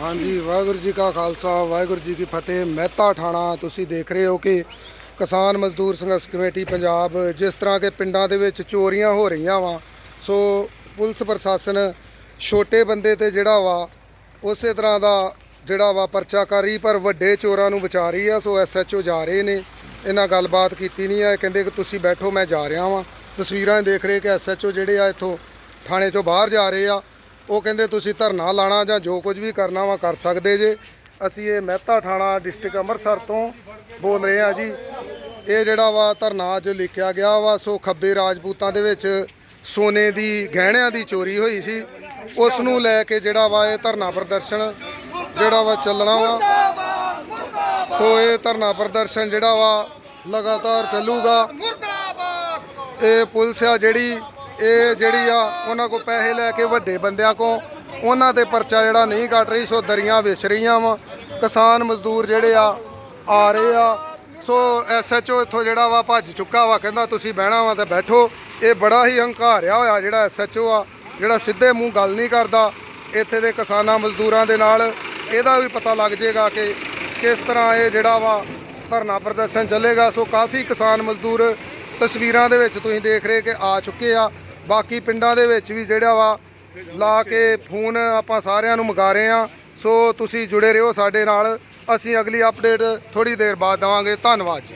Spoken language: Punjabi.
ਹਾਂਜੀ, ਵਾਹਿਗੁਰੂ ਜੀ ਕਾ ਖਾਲਸਾ, ਵਾਹਿਗੁਰੂ ਜੀ ਕੀ ਫਤਿਹ। ਮਹਿਤਾ ਠਾਣਾ, ਤੁਸੀਂ ਦੇਖ ਰਹੇ ਹੋ ਕਿ ਕਿਸਾਨ ਮਜ਼ਦੂਰ ਸੰਘਰਸ਼ ਕਮੇਟੀ ਪੰਜਾਬ ਜਿਸ ਤਰ੍ਹਾਂ ਕਿ ਪਿੰਡਾਂ ਦੇ ਵਿੱਚ ਚੋਰੀਆਂ ਹੋ ਰਹੀਆਂ ਵਾ, ਸੋ ਪੁਲਿਸ ਪ੍ਰਸ਼ਾਸਨ ਛੋਟੇ ਬੰਦੇ ਤੇ ਜਿਹੜਾ ਵਾ, ਉਸੇ ਤਰ੍ਹਾਂ ਦਾ ਜਿਹੜਾ ਵਾ ਪਰਚਾ ਕਰ ਰਹੀ, ਪਰ ਵੱਡੇ ਚੋਰਾਂ ਨੂੰ ਬਚਾ ਰਹੀ ਆ, ਸੋ ਐਸਐਚਓ ਜਾ ਰਹੇ ਨੇ। ਇਹਨਾਂ ਗੱਲਬਾਤ ਕੀਤੀ ਨਹੀਂ ਆ ਕਹਿੰਦੇ ਕਿ ਤੁਸੀਂ ਬੈਠੋ, ਮੈਂ ਜਾ ਰਿਹਾ ਵਾਂ। ਤਸਵੀਰਾਂ ਦੇਖ ਰਹੇ ਕਿ ਐਸਐਚਓ ਜਿਹੜੇ ਆ ਇੱਥੋਂ ਥਾਣੇ ਤੋਂ ਬਾਹਰ ਜਾ ਰਹੇ ਆ। ਉਹ ਕਹਿੰਦੇ ਤੁਸੀਂ ਧਰਨਾ ਲਾਣਾ ਜਾਂ ਜੋ ਕੁਝ ਵੀ ਕਰਨਾ ਵਾ ਕਰ ਸਕਦੇ ਜੇ। ਅਸੀਂ ਇਹ ਮਹਿਤਾ ਥਾਣਾ ਡਿਸਟ੍ਰਿਕਟ ਅੰਮ੍ਰਿਤਸਰ ਤੋਂ ਬੋਲ ਰਹੇ ਆ ਜੀ। ਇਹ ਜਿਹੜਾ ਵਾ ਧਰਨਾ ਅੱਜ ਲਿਖਿਆ ਗਿਆ ਵਾ, ਸੋ ਖੱਬੇ ਰਾਜਪੂਤਾਂ ਦੇ ਵਿੱਚ ਸੋਨੇ ਦੀ ਗਹਿਣਿਆਂ ਦੀ ਚੋਰੀ ਹੋਈ ਸੀ। ਉਸ ਨੂੰ ਲੈ ਕੇ ਜਿਹੜਾ ਵਾ ਇਹ ਧਰਨਾ ਪ੍ਰਦਰਸ਼ਨ ਜਿਹੜਾ ਵਾ ਚੱਲਣਾ ਵਾ। ਸੋ ਇਹ ਧਰਨਾ ਪ੍ਰਦਰਸ਼ਨ ਜਿਹੜਾ ਵਾ ਲਗਾਤਾਰ ਚੱਲੂਗਾ। ਇਹ ਪੁਲਿਸ ਆ ਜਿਹੜੀ ਇਹ ਜਿਹੜੀ ਆ, ਉਹਨਾਂ ਕੋ ਪੈਸੇ ਲੈ ਕੇ ਵੱਡੇ ਬੰਦਿਆਂ ਕੋ ਉਹਨਾਂ ਤੇ ਪਰਚਾ ਜਿਹੜਾ ਨਹੀਂ ਕੱਟ ਰਹੀ, ਸੋ ਦਰੀਆਂ ਵਿਛ ਰਹੀਆਂ ਵਾ। ਕਿਸਾਨ ਮਜ਼ਦੂਰ ਜਿਹੜੇ ਆ ਆ ਰਹੇ ਆ। ਸੋ ਐਸਐਚਓ ਇੱਥੋਂ ਜਿਹੜਾ ਵਾ ਭੱਜ ਚੁੱਕਾ ਵਾ, ਕਹਿੰਦਾ ਤੁਸੀਂ ਬਹਿਣਾ ਵਾ ਤੇ ਬੈਠੋ। ਇਹ ਬੜਾ ਹੀ ਹੰਕਾਰਿਆ ਹੋਇਆ ਜਿਹੜਾ ਐਸਐਚਓ ਆ, ਜਿਹੜਾ ਸਿੱਧੇ ਮੂੰਹ ਗੱਲ ਨਹੀਂ ਕਰਦਾ। ਇੱਥੇ ਦੇ ਕਿਸਾਨਾਂ ਮਜ਼ਦੂਰਾਂ ਦੇ ਨਾਲ ਇਹਦਾ ਵੀ ਪਤਾ ਲੱਗ ਜਾਏਗਾ ਕਿ ਕਿਸ ਤਰ੍ਹਾਂ ਇਹ ਜਿਹੜਾ ਵਾ ਧਰਨਾ ਪ੍ਰਦਰਸ਼ਨ ਚੱਲੇਗਾ। ਸੋ ਕਾਫੀ ਕਿਸਾਨ ਮਜ਼ਦੂਰ ਤਸਵੀਰਾਂ ਦੇ ਵਿੱਚ ਤੁਸੀਂ ਦੇਖ ਰਹੇ ਕਿ ਆ ਚੁੱਕੇ ਆ। ਬਾਕੀ ਪਿੰਡਾਂ ਦੇ ਵਿੱਚ ਵੀ ਜਿਹੜਾ ਵਾ, ਲਾ ਕੇ ਫੋਨ ਆਪਾਂ ਸਾਰਿਆਂ ਨੂੰ ਮੰਗਾ ਰਹੇ ਆ ਸੋ ਤੁਸੀਂ ਜੁੜੇ ਰਹੋ ਸਾਡੇ ਨਾਲ। ਅਸੀਂ ਅਗਲੀ ਅਪਡੇਟ ਥੋੜੀ ਦੇਰ ਬਾਅਦ ਦਵਾਂਗੇ। ਧੰਨਵਾਦ ਜੀ।